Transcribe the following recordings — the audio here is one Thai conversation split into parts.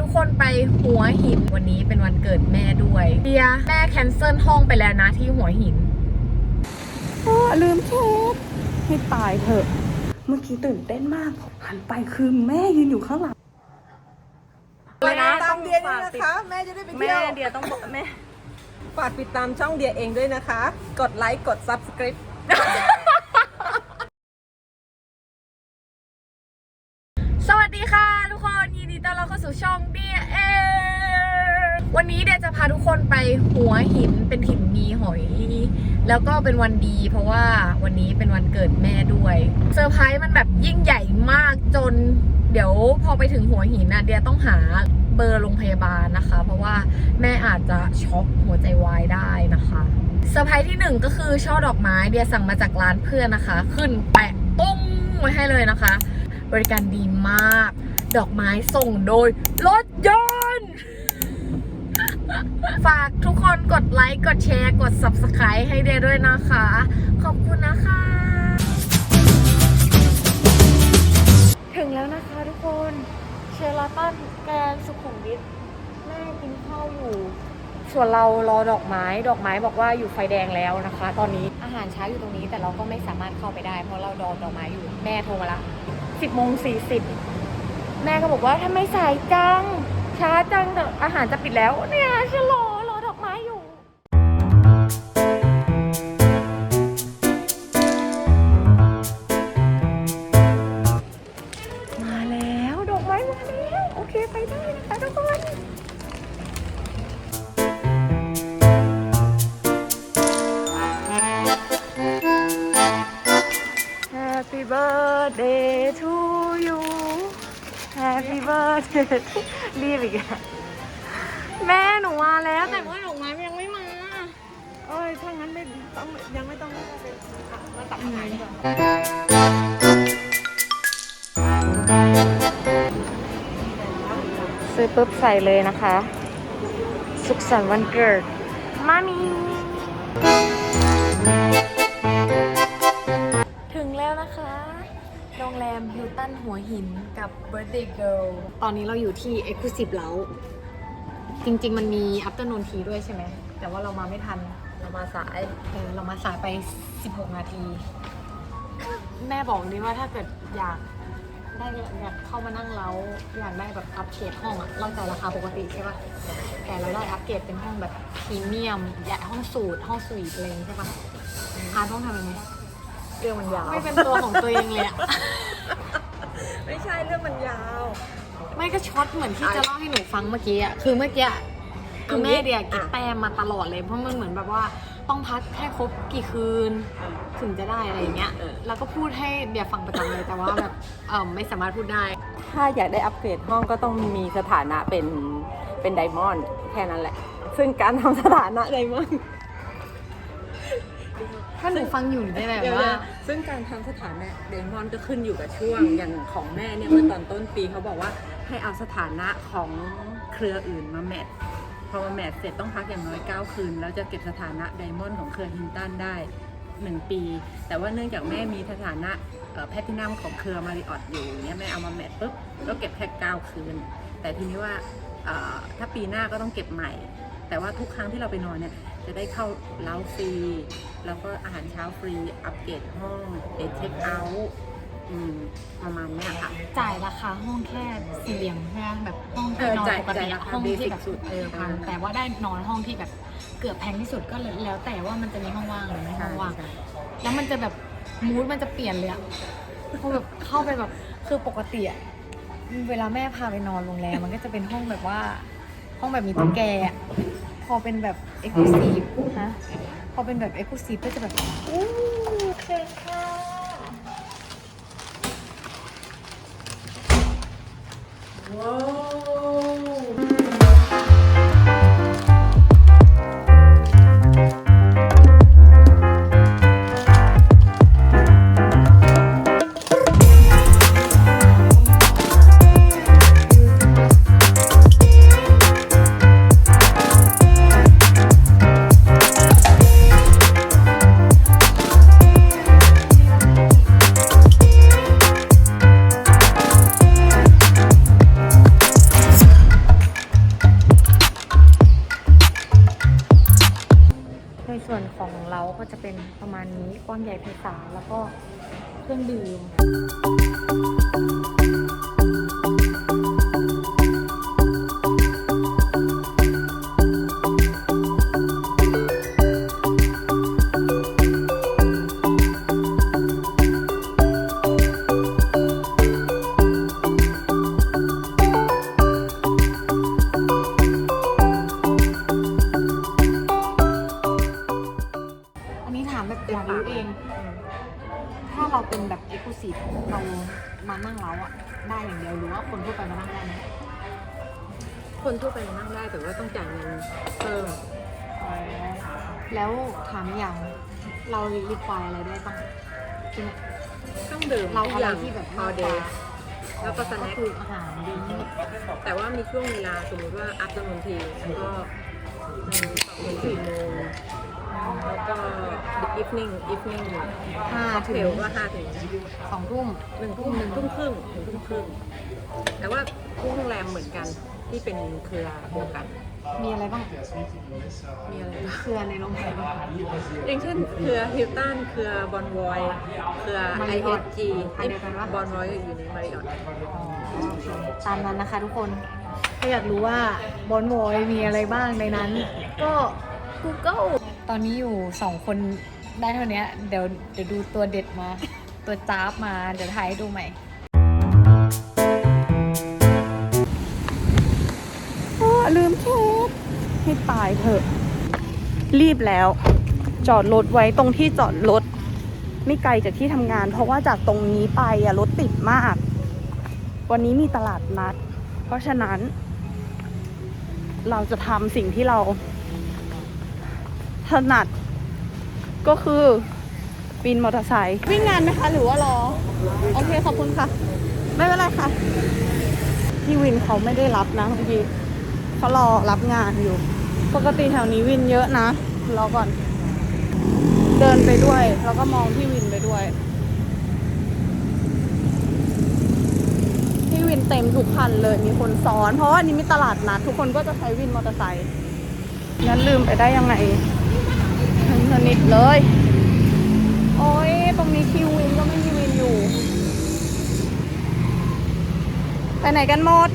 ทุกคนไปหัวหินวันนี้เป็นวันเกิดแม่ด้วยเดียแม่แคนเซิลห้องไปแล้วนะที่หัวหินลืมเค้กให้ตายเถอะ เมื่อกี้ตื่นเต้นมาก หันไปคือแม่ยืนอยู่ข้างหลังเลยนะตามเดียด้วยนะคะ แม่จะได้ไปเที่แม่ยวเดียต้องบอกแม่ ฝากติดตามช่องเดียเองด้วยนะคะ กดไลค์ กด subscribe ส สู่ช่องเดียเอวันนี้เดียจะพาทุกคนไปหัวหินเป็นหินมีหอย แล้วก็เป็นวันดี เพราะว่าวันนี้เป็นวันเกิดแม่ด้วยเซอร์ไพรส์มันแบบยิ่งใหญ่มากจน เดี๋ยวพอไปถึงหัวหินนะเดียต้องหาเบอร์โรงพยาบาลนะคะ เพราะว่าแม่อาจจะช็อกหัวใจวายได้นะคะเซอร์ไพรส์ที่หนึ่งก็คือช่อดอกไม้เดียสั่งมาจากร้านเพื่อนนะคะ ขึ้นแปะตุ้งไว้ให้เลยนะคะ บริการดีมาก ดอกไม้ส่งโดยรถยนต์ฝากทุกคนกดไลค์ กดแชร์ กด subscribe ให้เดด้วยนะคะ ขอบคุณนะคะ ถึงแล้วนะคะทุกคนเชอราตันแกนสุขุมวิทแม่กินข้าวอยู่ ส่วนเรารอดอกไม้ดอกไม้บอกว่าอยู่ไฟแดงแล้วนะคะ ตอนนี้อาหารเช้าอยู่ตรงนี้แต่เราก็ไม่สามารถเข้าไปได้ เพราะเรารอดอกไม้อยู่แม่โทรมาละสิบโมงสี่สิบ แม่ก็บอกว่าทำไมสายจัง ช้าจังอาหารจะปิดแล้ว เนี่ยฉันรอรอดอกไม้อยู่มาแล้วดอกไม้มาแล้ว โอเคไปได้นะคะทุกคน รีบอีกอะแม่หนูมาแล้วแต่ว่าดอกไม้มันยังไม่มาเอ้ยถ้างั้นไม่ต้องยังไม่ต้องมาตัดไหนก่อนซื้อปุ๊บใส่เลยนะคะ สุขสันต์วันเกิดมามี หัวหินกับ Birthday Girl ตอนนี้เราอยู่ที่ Exclusive เล้าจริง ๆ มันมี Afternoon Tea ด้วยใช่ไหม แต่ว่าเรามาไม่ทัน เรามาสายเออเรามาสายไป 16 นาที แม่บอกนี่ว่าถ้าเกิดอยากได้อยากเข้ามานั่งแล้วอยากได้แบบอัปเกรดห้องอะเราจ่ายราคาปกติใช่ปะแต่เราได้อัปเกรดเป็นห้องแบบพรีเมียมใหญ่ห้องสูตรห้องสวีทอะไรอย่างงี้ใช่ปะอาร์ตต้องทำยังไงเรื่องมันยาวไม่เป็นตัวของตัวเองเลยอะ ม่ก็ช็อตเหมือนที่จะเล่าให้หนูฟังเมื่อกี้อะคือเมื่อกี้อะคือแม่เดียเก็บอะแต้มมาตลอดเลยเพราะมันเหมือนแบบว่าต้องพักให้ครบกี่คืน ถึงจะได้อะไรอย่างเงี้ยแล้วก็พูดให้เดียฟังประจำเลยแต่ว่าแบบเออไม่สามารถพูดได้ ถ้าอยากได้อัปเกรดห้องก็ต้องมีสถานะเป็นเป็นไดมอนด์แค่นั้นแหละ ซึ่งการทำสถานะไดมอนด์ถ้าหนูฟังอยู่หนูได้แบบเดี๋ยวว่า นะซึ่งการทำสถานะไดมอนด์ก็ขึ้นอยู่กับช่วงอย่างของแม่เนี่ยเมื่อตอนต้นปีเขาบอกว่า ให้เอาสถานะของเครืออื่นมาแมทพอมาแมทเสร็จต้องพักอย่างน้อย 9 คืน แล้วจะเก็บสถานะไดมอนด์ของเครือฮินตันได้ 1 ปี แต่ว่าเนื่องจากแม่มีสถานะแพทินัมของเครือมาริออตอยู่เนี่ยแม่เอามาแมทปุ๊บก็เก็บแค่ 9 คืน แต่ทีนี้ว่าถ้าปีหน้าก็ต้องเก็บใหม่ แต่ว่าทุกครั้งที่เราไปนอนเนี่ยจะได้เข้าเล้าฟรี แล้วก็อาหารเช้าฟรี อัปเกรดห้องเดทเช็คเอาท์ อืมประมาณเนี้ยค่ะ จ่ายราคาห้องแค่สี่เหลี่ยมใช่ไหมแบบห้องที่เออนอนจ่ายปกติจ่ายราอะคาห้องที่แบบ basic สุดเออพันเออแต่ว่าได้นอนห้องที่แบบเกือบแพงที่สุดก็แล้วแต่ว่ามันจะมีห้องว่างหรือไม่ห้องว่าง แล้วมันจะแบบมูดมันจะเปลี่ยนเลยอะพอแบบเข้าไปแบบคือปกติอะเวลาแม่พาไปนอนโรงแรมมันก็จะเป็นห้องแบบว่า ห้องแบบมีตุ๊กแกอะพอเป็นแบบเอ็กซ์คลูซีฟฮะพอเป็นแบบเอ็กซ์คลูซีฟก็จะแบบอู้เคยค่ะกว้ Whoa. รื่องดื่ม ทั่วไปนั่งได้แต่ว่าต้องจ่ายเงินเพิ่มแล้วถามอย่างเรารีควายอะไรได้บ้างคือต้องดื่มเราทุกอะอไรย่างที่แบบ all day แล้วก็สก็แน็คคืออาหารดีแต่ว่ามีช่วงเวลาสมมติว่าอัพต r น o o n ทีแล้วก็อืมสองถึงสี่โมงแล้วก็ evening evening ห้าเทถึงลก็ห้าถึงสองทุ่มหนึ่งทุ่มหนึ่งทุ่มครึ่งหนึ่งทุ่มครึ่งแต่ว่าทุกโรงแรมเหมือนกัน ที่เป็นเครือเดียวกัน มีอะไรบ้าง มีอะไรบ้างเครือในโรงแรมอย่างเช่นเครือฮิลตันเครือบอนวอยเครือ Marriott IHG อันเดียวกันปะบอนวอยอยู่ในมาริออทตามนั้นนะคะทุกคน ถ้าอยากรู้ว่าบอนโวยมีอะไรบ้างในนั้น ก็ Google ตอนนี้อยู่สองคนได้เท่านี้เดี๋ยวเดี๋ยวดูตัวเด็ดมา ตัวจ้าบมา เดี๋ยวถ่ายให้ดูใหม่ ลืมเช็ดให้ตายเถอะ รีบแล้ว จอดรถไว้ตรงที่จอดรถไม่ไกลจากที่ทำงาน เพราะว่าจากตรงนี้ไปอะรถติดมาก วันนี้มีตลาดนัด เพราะฉะนั้น เราจะทำสิ่งที่เรา ถนัด ก็คือวินมอเตอร์ไซค์วิ่งงานไหมคะ หรือว่ารอ โอเค ขอบคุณค่ะ ไม่เป็นไรค่ะพี่วินเขาไม่ได้รับนะเมื่อกี้ เขารอรับงานอยู่ ปกติแถวนี้วินเยอะนะรอก่อน เดินไปด้วย แล้วก็มองพี่วินไปด้วยพี่วินเต็มทุกคันเลยมีคนซ้อน เพราะว่านี้มีตลาดนัดทุกคนก็จะใช้วินมอเตอร์ไซค์งั้นลืมไปได้ยังไงทั้งสนิทเลย โอ้ยตรงนี้คิววินก็ไม่มีวินอยู่ ไปไหนกันหมด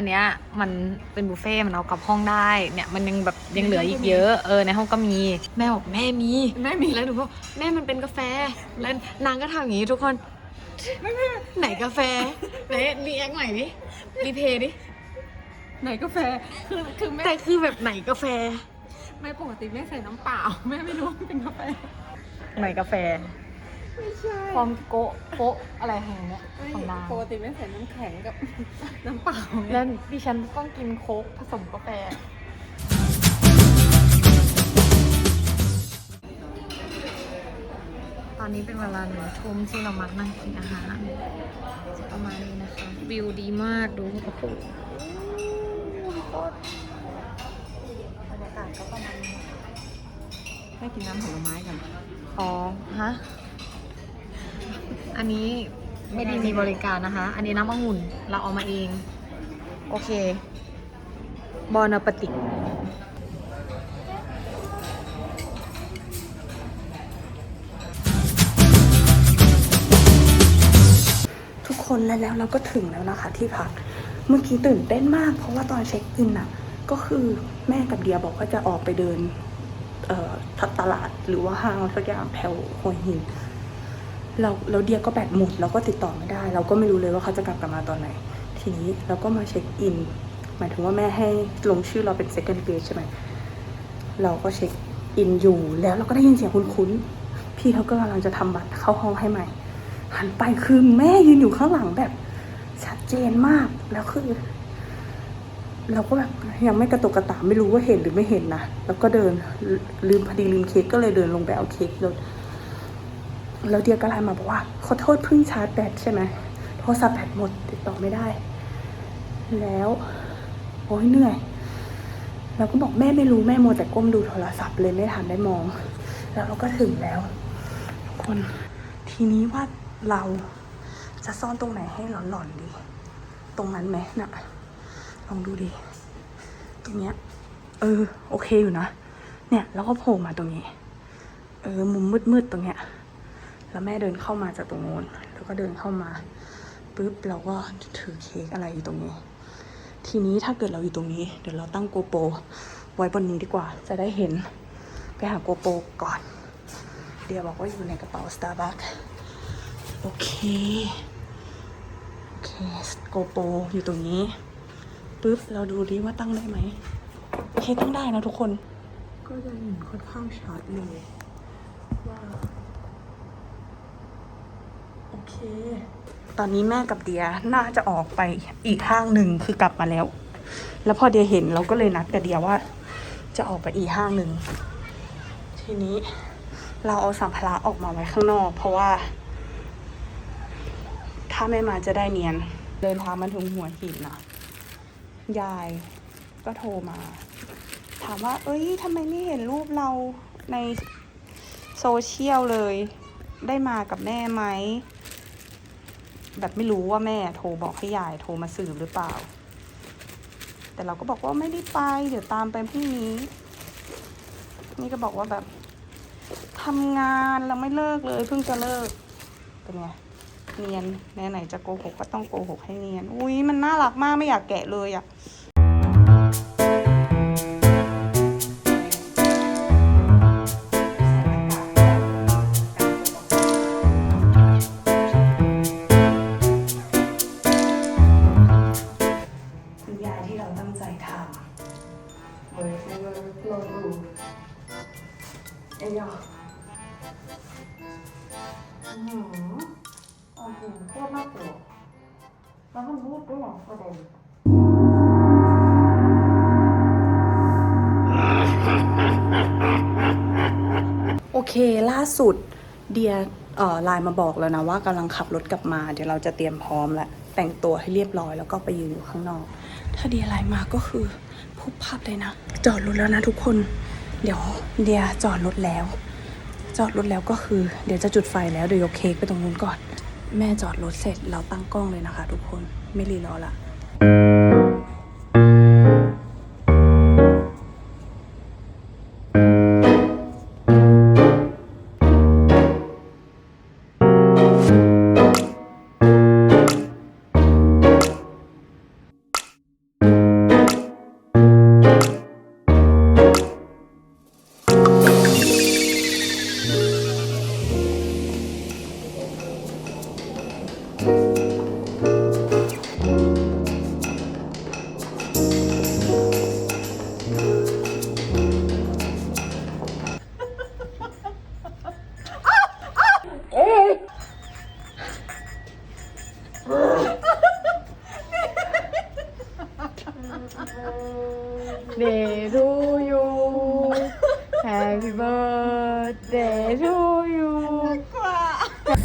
ออันเนี้ยมันเป็นบุฟเฟ่ต์มันเอากลับห้องได้เนี่ยมันยังแบบยังเหลืออีกเยอะเออในห้องก็มีแม่บอกแม่มีแม่มีแล้วหนูบอกแม่มันเป็นกาแฟแล้วนางก็ทำอย่างนี้ทุกคนไหนกาแฟไหนรีแอคใหม่ดิรีเพย์ดิไหนกาแฟคือคือแม่แต่คือแบบไหนกาแฟ ไม่ปกติแม่ใส่น้ำเปล่าแม่ไม่รู้ว่ามันเป็นกาแฟไหนกาแฟ ไม่ใช่ความโกะโป๊ะอะไรของเนี้ยของนางปกติแม่ใส่น้ำแข็งกับ น้ำเปล่าแล้วดิฉันต้องกินโค้กผสมกาแฟ ตอนนี้เป็นเวลาหนึ่งทุ่มที่เรามานั่งกินอาหารจะประมาณนี้นะคะ วิวดีมากดูโอ้โหบรรยากาศก็ประมาณนี้นะคะแม่กินน้ำผลไม้กัน อ๋อ ฮะ อันนี้ไม่ได้มีบริการนะคะ อันนี้น้ำองุ่น เราเอามาเอง โอเค บอนปติกทุกคนแล้วแล้วเราก็ถึงแล้วนะคะ ที่พัก เมื่อกี้ตื่นเต้นมาก เพราะว่าตอนเช็คอินน่ะก็คือแม่กับเดียบอกว่าจะออกไปเดินทัดตลาดหรือว่าห้างสักอย่างแถวหัวหิน เราแล้วเดียก็แบตหมดเราก็ติดต่อไม่ได้ เราก็ไม่รู้เลยว่าเขาจะกลับกันมาตอนไหน ทีนี้เราก็มาเช็คอิน หมายถึงว่าแม่ให้ลงชื่อเราเป็น second page ใช่ไหมเราก็เช็คอินอยู่แล้วเราก็ได้ยินเสียงคุ้นๆพี่เขาก็กำลังจะทำบัตรเข้าห้องให้ใหม่ หันไปคือแม่ยืนอยู่ข้างหลังแบบชัดเจนมากแล้วคือเราก็แบบยังไม่กระตุกกระตาไม่รู้ว่าเห็นหรือไม่เห็นนะ แล้วก็เดินลืลืมพอดีลืมเค้กก็เลยเดินลงไปเอาเค้กรถ แล้วเดียก็ไลน์มาบอกว่าขอโทษเพิ่งชาร์จแบตใช่ไหมโทรศัพท์แบตหมดติดต่อไม่ได้ แล้วโอ้ยเหนื่อยเราก็บอกแม่ไม่รู้แม่โมแต่ก้มดูโทรศัพท์เลยไม่ทันได้มอง แล้วเราก็ถึงแล้วทุกคนทีนี้ว่าเราจะซ่อนตรงไหนให้หลอนๆดี ตรงนั้นไหมน่ะลองดูดิตรงเนี้ยเออ โอเคอยู่นะเนี่ย แล้วก็โผล่มาตรงนี้ เออ มุมมืดๆตรงเนี้ย แล้วแม่เดินเข้ามาจากตรงโน้นแล้วก็เดินเข้ามาปุ๊บเราก็ถือเค้กอะไรอยู่ตรงนี้ ทีนี้ถ้าเกิดเราอยู่ตรงนี้ เดี๋ยวเราตั้งโกโปรไว้บนนี้ดีกว่า จะได้เห็นไปหาโกโปรก่อน เดี๋ยวบอกว่าอยู่ในกระเป๋า Starbucks โอเค โอเคโกโปรอยู่ตรงนี้ปุ๊บเราดูดิว่าตั้งได้ไหมโอเคตั้งได้นะทุกคน ก็จะเห็นค่อนข้างชัดเลยว่า เค ตอนนี้แม่กับเดียน่าจะออกไปอีกห้างหนึ่งคือกลับมาแล้ว แล้วพอเดียเห็นเราก็เลยนัดกับเดียว่า จะออกไปอีกห้างหนึ่ง ทีนี้เราเอาสัมภาระออกมาไว้ข้างนอก เพราะว่า ถ้าไม่มาจะได้เนียน เดินทางมาถึงหัวหินนะยายก็โทรมา ถามว่า เอ้ยทำไมไม่เห็นรูปเราในโซเชียลเลย ได้มากับแม่ไหม แบบไม่รู้ว่าแม่โทรบอกให้ยายโทรมาสืบหรือเปล่า แต่เราก็บอกว่าไม่ได้ไป เดี๋ยวตามไปพรุ่งนี้ นี่ก็บอกว่าแบบทำงานเราไม่เลิกเลยเพิ่งจะเลิกเป็นไงเนียนไหนๆจะโกหกก็ต้องโกหกให้เนียน อุ้ยมันน่ารักมากไม่อยากแกะเลยอะ่ะ สุด เดียไลน์มาบอกแล้วนะว่ากำลังขับรถกลับมา เดี๋ยวเราจะเตรียมพร้อมแล้วแต่งตัวให้เรียบร้อยแล้วก็ไปยืนอยู่ข้างนอก ถ้าเดียไลน์มาก็คือพุบพับเลยนะ จอดรถแล้วนะทุกคน เดี๋ยวเดียจอดรถแล้ว จอดรถแล้วก็คือ เดี๋ยวจะจุดไฟแล้วเดี๋ยวยกเค้กไปตรงนู้นก่อน แม่จอดรถเสร็จเราตั้งกล้องเลยนะคะ ทุกคนไม่รีรอละ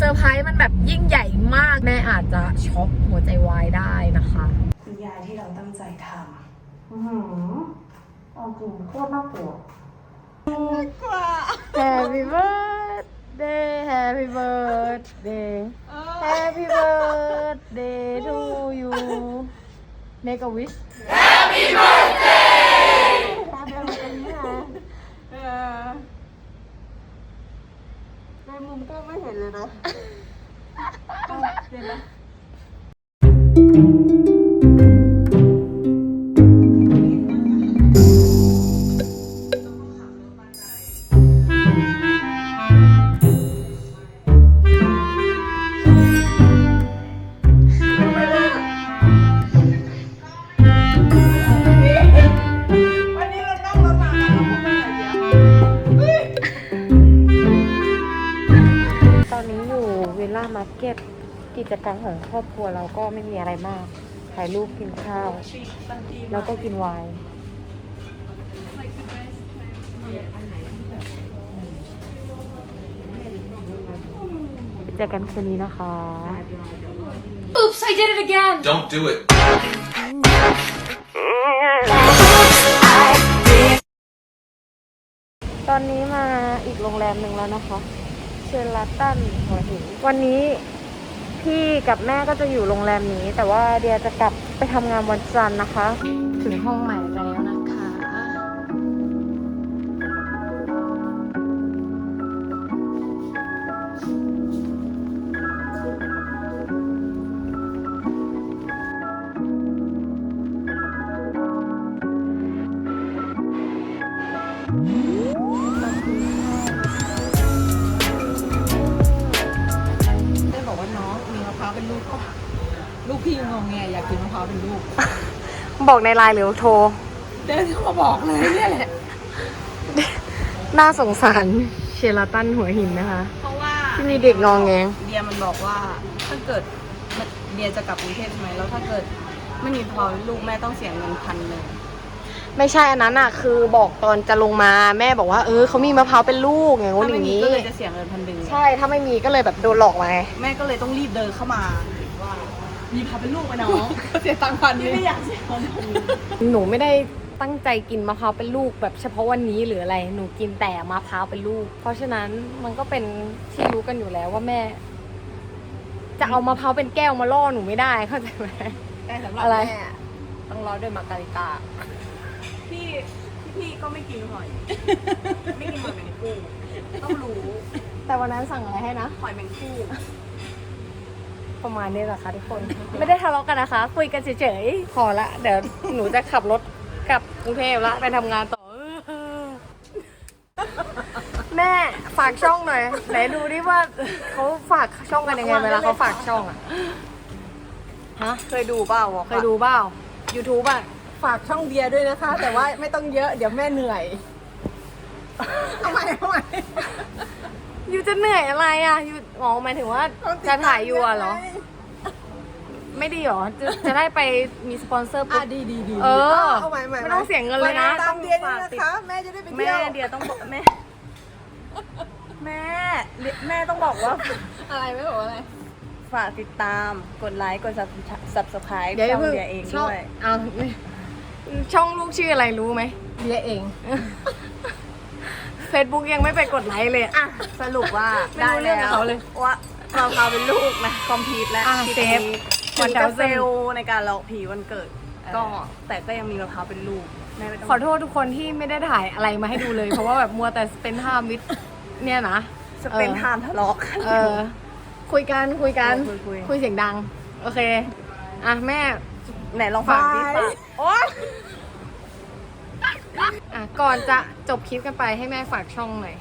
อร์ไพรส์มันแบบยิ่งใหญ่มาก แม่อาจจะช็อกหัวใจวายได้นะคะคุณยายที่เราตั้งใจทำอือหือเอาจริงโคตรน่ากลัว Happy birthday Happy birthday Happy birthday to you Make a wish ในมุมก็ไม่เห็นเลยนะตอนนี้อยู่วิลล่าม ร์เก็ตกิจกรรมของครอบครัวเราก็ไม่มีอะไรมาก ถ่ายรูปกินข้าว แล้วก็กินไวน์เจอกันคืนนี้นะคะ Don't do it. ตอนนี้มาอีกโรงแรมหนึ่งแล้วนะคะ เชลลาตันหัวหินวันนี้ พี่กับแม่ก็จะอยู่โรงแรมนี้ แต่ว่าเดียจะกลับไปทำงานวันจันทร์นะคะ ถึงห้องใหม่ กกินมะพร้าวเป็นลูกบอกในไลน์หรือโทร เดินเข้ามาบอกเลยเนี่ยแหละ น่าสงสารเชลลาตันหัวหินนะคะ เพราะว่าที่มีเด็กงองแงเดียมันบอกว่าถ้าเกิดเดียจะกลับกรุงเทพใช่ไหมแล้วถ้าเกิดไม่มีพอลูกแม่ต้องเสียเงินพันเลยไม่ใช่อันนั้นอะ คือบอกตอนจะลงมาแม่บอกว่าเออเขามีมะพร้าวเป็นลูกอย่างงู้นถ้าอไม่ย่างมีนี้ก็เลยจะเสียเงินพันหนึ่งใช่ถ้าไม่มีก็เลยแบบโดนหลอกมาไงแม่ก็เลยต้องรีบเดินเข้ามาว่า มีพาเป็นลูกไหมน้องก็เสียตังค์พันนี่ไม่อยากเสียเงินพันหนูไม่ได้ตั้งใจกินมะพร้าวเป็นลูกแบบเฉพาะวันนี้หรืออะไร หนูกินแต่มะพร้าวเป็นลูก เพราะฉะนั้นมันก็เป็นที่รู้กันอยู่แล้วว่าแม่ จะเอามะพร้าวเป็นแก้วมาล่อหนูไม่ได้เข้าใจไหมแต่สำหรับอะไร แม่ต้องรอด้วยมาการิตาพี่พี่ก็ไม่กินหอย ไม่กินหอยแมงปูต้องรู้ แต่วันนั้นสั่งอะไรให้นะ หอยแมงปู ประมาณนี้แหละค่ะทุกคน ไม่ได้ทะเลาะกันนะคะ คุยกันเฉยๆพอละเดี๋ยวหนูจะขับรถกลับกรุงเทพละไปทำงานต่อ แม่ฝากช่องหน่อยไหนดูดิว่าเขาฝากช่องกันยังไงเวลาเขาฝากช่องอะฮะเคยดูเปล่าบอกเคยดูเปล่า YouTube อะฝากช่องเดียด้วยนะคะ แต่ว่าไม่ต้องเยอะเดี๋ยวแม่เหนื่อยทำไมทำไม ยูจะเหนื่อยอะไรอะยูอ๋อหมายถึงว่าจะถ่ายยูอะเหรอ ไม่ดีเหรอจะจะได้ไปมีสปอนเซอร์อะปุ๊บ ดีดีดีเออ เอาใหม่ใหม่ไม่ต้องเสียเงินเลยนะตามเดียด้วยฝากนะติดคะ แม่จะได้ไปแม่เที่ยวเดียต้องบอกแม่ แม่แม่ต้องบอกว่า อะไรไม่บอกอะไร ฝากติดตามกดไลค์กด subscribe เดี๋ยวอย่าช่องเพิ่งเดียเองช่องด้วย เอาช่องลูกชื่ออะไรรู้ไหม เดียเอง เฟซบุ๊กยังไม่ไปกดไลค์เลยอะสรุปว่าไม่รู้เรื่องกับเขาเลย ว่าเราพาเป็นลูกนะคอมพิวต์และอะที่เซฟถึงจะ1000 เฟลในการหลอกผีวันเกิด ก็แต่ก็ยังมีมะพร้าวเป็นลูกแม่ไม่ต้องขอโทษทุกคนที่ไม่ได้ถ่ายอะไรมาให้ดูเลย เพราะว่าแบบมัวแต่เป็นท่ามิดเนี่ยนะสเปนไทม์ทะเลาะกัน เออ คุยกันคุยกันเออคุยคุย คุยเสียงดัง โอเค อะแม่ ไหนลองฝากดิบายฝากโอ๊ย อะก่อนจะจบคลิปกันไปให้แม่ฝากช่องหน่อย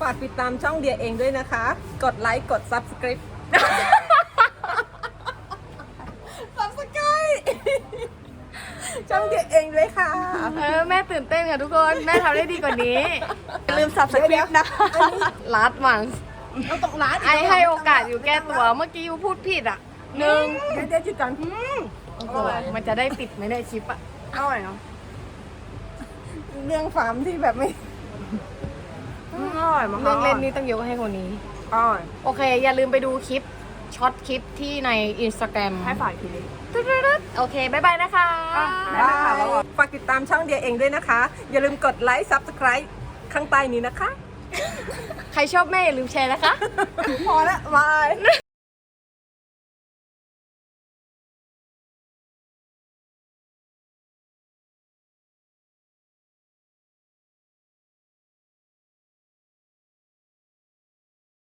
ฝากติดตามช่องเดียเองด้วยนะคะ กดไลค์ กด subscribe subscribe ช่องเดียเองด้วยค่ะเออแม่ตื่นเต้นค่ะทุกคน แม่ทำได้ดีกว่านี้อย่าลืม subscribe นะลัดมันเราตกร้านไอให้โอกาสอยู่แก้ตัวเมื่อกี้ยูพูดผิดอะหนึ่งเดี๋ยวเดี๋ยวจุดก่อนโอ้โหมันจะได้ปิดไหมเนี่ยคลิปอะอร่อยเนาะ เรื่องฟาร์มที่แบบไม่อร่อยมากเรื่องเล่นนี้ต้องยกให้คนนี้ อร่อย โอเค อย่าลืมไปดูคลิปช็อตคลิปที่ใน Instagram ให้ฝากทีนี้ตึ๊ดๆๆโอเค บ๊ายบายนะคะได้ไหมคะแล้วก็ฝากติดตามช่องเดียเองด้วยนะคะ อย่าลืมกดไลค์ subscribe ข้างใต้นี้นะคะ ใครชอบแม่อย่าลืมแชร์นะคะ พอละบาย